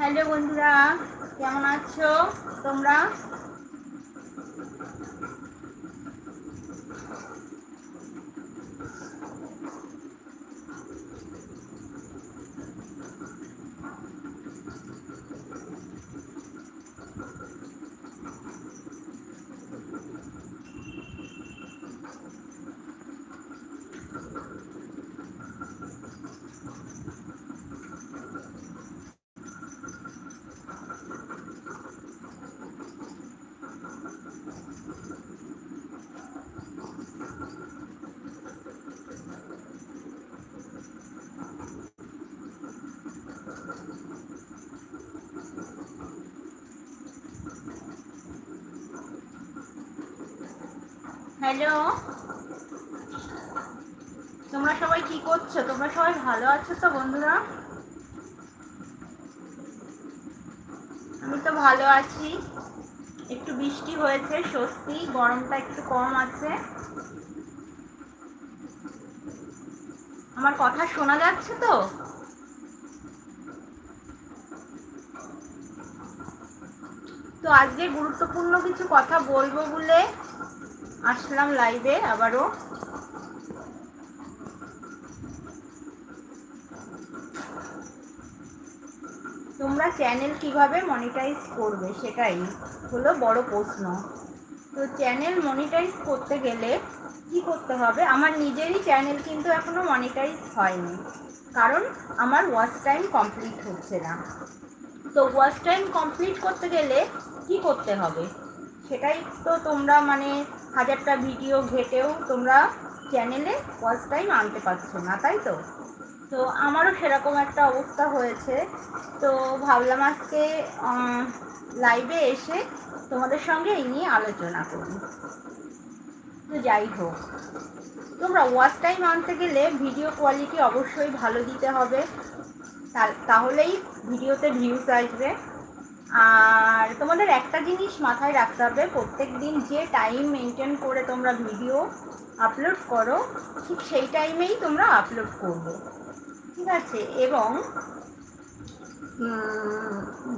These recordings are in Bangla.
হ্যালো বন্ধুরা কেমন আছো তোমরা? হ্যালো? তোমরা সবাই কি করছ? তোমরা সবাই ভালো আছো তো বন্ধুরা? আমি তো ভালো আছি। একটু বৃষ্টি হয়েছে, স্বস্তি, গরমটা একটু কম আছে। আমার কথা শোনা যাচ্ছে তো? তো আজকে গুরুত্বপূর্ণ কিছু কথা বলব বলে আসলাম লাইভে আবারও। তোমরা চ্যানেল কীভাবে মনিটাইজ করবে সেটাই হলো বড় প্রশ্ন। তো চ্যানেল মনিটাইজ করতে গেলে কি করতে হবে? আমার নিজেরই চ্যানেল কিন্তু এখনও মনিটাইজ হয়নি। কারণ আমার ওয়াচ টাইম কমপ্লিট হচ্ছে না। তো ওয়াচ টাইম কমপ্লিট করতে গেলে কি করতে হবে? সেটাই তো তোমরা মানে হাজারটা ভিডিও ঘেটেও তোমরা চ্যানেলে ওয়াচ টাইম আনতে পারছ না, তাই তো? তো আমারও সেরকম একটা অবস্থা হয়েছে। তো ভাবলাম আজকে লাইভে এসে তোমাদের সঙ্গে এই নিয়ে আলোচনা করি। তো যাই হোক, তোমরা ওয়াচ টাইম আনতে গেলে ভিডিও কোয়ালিটি অবশ্যই ভালো দিতে হবে। তাহলেই ভিডিওতে ভিউজ আসবে। আর তোমাদের একটা জিনিস মাথায় রাখতে হবে প্রত্যেক দিন যে টাইম মেনটেন করে তোমরা ভিডিও আপলোড করো, ঠিক সেই টাইমেই তোমরা আপলোড করবে। ঠিক আছে? এবং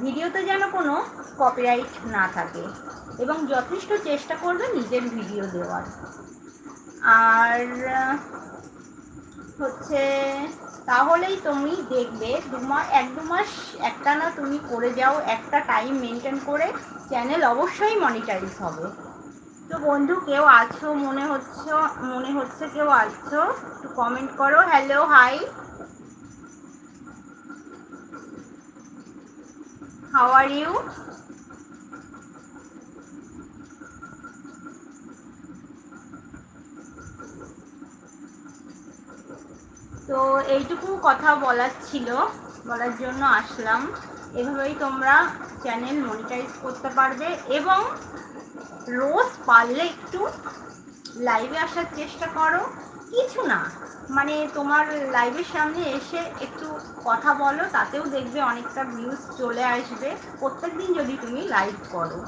ভিডিওতে যেন কোনো কপিরাইট না থাকে এবং যথেষ্ট চেষ্টা করবে নিজের ভিডিও দেওয়ার। আর হচ্ছে তাহলেই তুমি দেখবে দু মাস এক দু মাস একটা না তুমি করে যাও, একটা টাইম মেনটেন করে চ্যানেল অবশ্যই মনিটাইজ হবে। তো বন্ধু, কেউ আছো? মনে হচ্ছে মনে হচ্ছে কেউ আছো? একটু কমেন্ট করো। Hello hi how are you তো এইটুকু কথা বলার ছিল। বলার জন্য আসলাম। এভাবেই তোমরা চ্যানেল মনিটাইজ করতে পারবে এবং রোজ পারলে একটু লাইভে আসার চেষ্টা করো। কিছু না মানে তোমার লাইভের সামনে এসে একটু কথা বলো, তাতেও দেখবে অনেকটা ভিউজ চলে আসবে। প্রত্যেক দিন যদি তুমি লাইভ করো।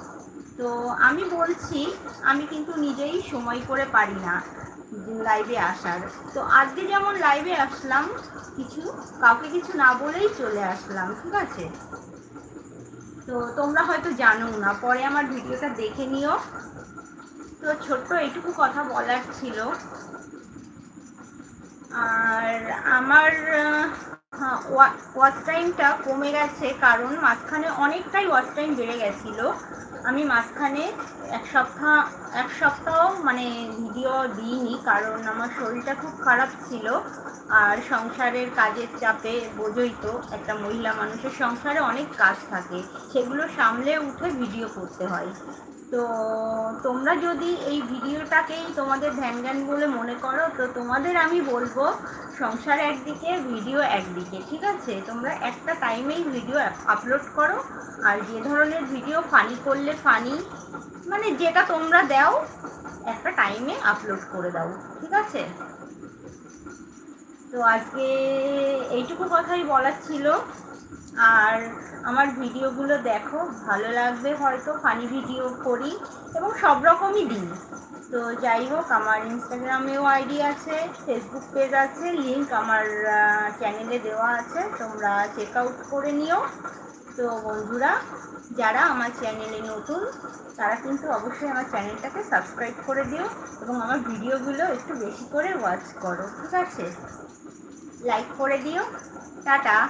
তো আমি বলছি, আমি কিন্তু নিজেই সময় করে পারি না লাইভে আসার। তো আজকে যেমন লাইভে আসলাম, কিছু, কাউকে কিছু না বলেই চলে আসলাম, ঠিক আছে? তো তোমরা হয়তো জানো না, পরে আমার ভিডিওটা দেখে নিও। তো ছোট্ট এইটুকু কথা বলার ছিল। আর আমার ওয়াচ টাইমটা কমে গেছে কারণ মাঝখানে অনেকটাই ওয়াচ টাইম বেড়ে গেছিল। আমি মাঝখানে এক সপ্তাহ এক সপ্তাহ মানে ভিডিও দিইনি কারণ আমার শরীরটা খুব খারাপ ছিল আর সংসারের কাজের চাপে বোঝই তো একটা মহিলা মানুষের সংসারে অনেক কাজ থাকে। সেগুলো সামলে উঠে ভিডিও করতে হয়। তো তোমরা যদি এই ভিডিওটাকেই তোমাদের ধ্যান জ্ঞান বলে মনে করো, তো তোমাদের আমি বলব সংসার একদিকে, ভিডিও একদিকে, ঠিক আছে? তোমরা একটা টাইমেই ভিডিও আপলোড করো, আর যে ধরনের ভিডিও ফানি করলে ফানি মানে যেটা তোমরা দাও, একটা টাইমে আপলোড করে দাও, ঠিক আছে? তো আজকে এইটুকু কথাই বলার ছিল। আর আমার ভিডিওগুলো দেখো, ভালো লাগবে হয়তো ফানি ভিডিও করি, এবং সব রকমই দিই। তো যাই হোক, আমার ইনস্টাগ্রামেও আইডি আছে ফেসবুক পেজ আছে লিঙ্ক আমার চ্যানেলে দেওয়া আছে, তোমরা চেক আউট করে নিও। তো বন্ধুরা, যারা আমার চ্যানেলে নতুন, তারা কিন্তু অবশ্যই আমার চ্যানেলটাকে সাবস্ক্রাইব করে দিও, এবং আমার ভিডিওগুলো একটু বেশি করে ওয়াচ করো, ঠিক আছে? লাইক করে দিও। টাটা।